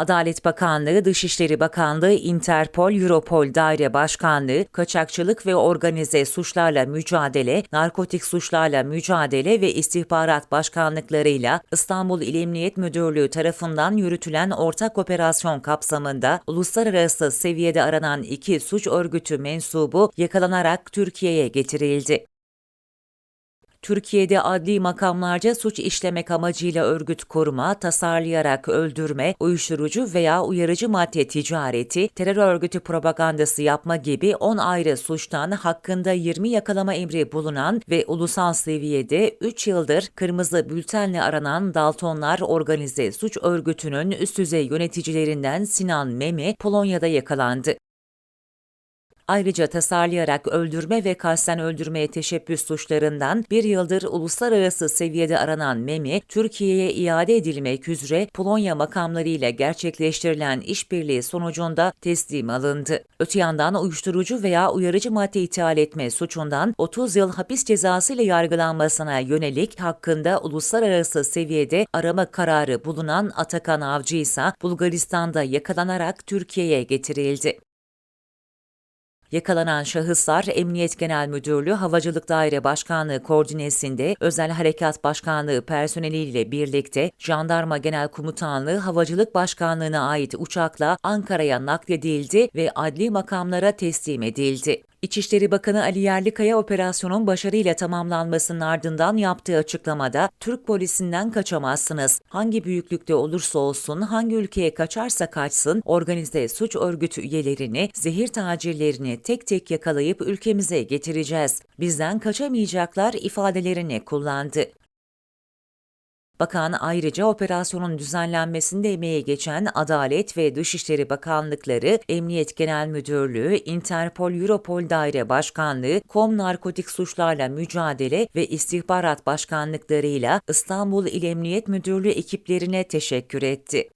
Adalet Bakanlığı, Dışişleri Bakanlığı, Interpol, Europol Daire Başkanlığı, Kaçakçılık ve Organize Suçlarla Mücadele, Narkotik Suçlarla Mücadele ve İstihbarat Başkanlıklarıyla İstanbul İl Emniyet Müdürlüğü tarafından yürütülen ortak operasyon kapsamında uluslararası seviyede aranan iki suç örgütü mensubu yakalanarak Türkiye'ye getirildi. Türkiye'de adli makamlarca suç işlemek amacıyla örgüt koruma, tasarlayarak öldürme, uyuşturucu veya uyarıcı madde ticareti, terör örgütü propagandası yapma gibi 10 ayrı suçtan hakkında 20 yakalama emri bulunan ve ulusal seviyede 3 yıldır kırmızı bültenle aranan Daltonlar Organize Suç Örgütü'nün üst düzey yöneticilerinden Sinan Memi Polonya'da yakalandı. Ayrıca tasarlayarak öldürme ve kasten öldürmeye teşebbüs suçlarından bir yıldır uluslararası seviyede aranan Memi, Türkiye'ye iade edilmek üzere Polonya makamlarıyla gerçekleştirilen işbirliği sonucunda teslim alındı. Öte yandan uyuşturucu veya uyarıcı madde ithal etme suçundan 30 yıl hapis cezası ile yargılanmasına yönelik hakkında uluslararası seviyede arama kararı bulunan Atakan Avcı ise Bulgaristan'da yakalanarak Türkiye'ye getirildi. Yakalanan şahıslar Emniyet Genel Müdürlüğü Havacılık Daire Başkanlığı koordinesinde Özel Harekat Başkanlığı personeliyle birlikte Jandarma Genel Komutanlığı Havacılık Başkanlığı'na ait uçakla Ankara'ya nakledildi ve adli makamlara teslim edildi. İçişleri Bakanı Ali Yerlikaya operasyonun başarıyla tamamlanmasının ardından yaptığı açıklamada Türk polisinden kaçamazsınız. Hangi büyüklükte olursa olsun, hangi ülkeye kaçarsa kaçsın, organize suç örgütü üyelerini, zehir tacirlerini tek tek yakalayıp ülkemize getireceğiz. Bizden kaçamayacaklar ifadelerini kullandı. Bakan ayrıca operasyonun düzenlenmesinde emeği geçen Adalet ve Dışişleri Bakanlıkları, Emniyet Genel Müdürlüğü, Interpol Europol Daire Başkanlığı, Kom Narkotik Suçlarla Mücadele ve İstihbarat Başkanlıklarıyla İstanbul İl Emniyet Müdürlüğü ekiplerine teşekkür etti.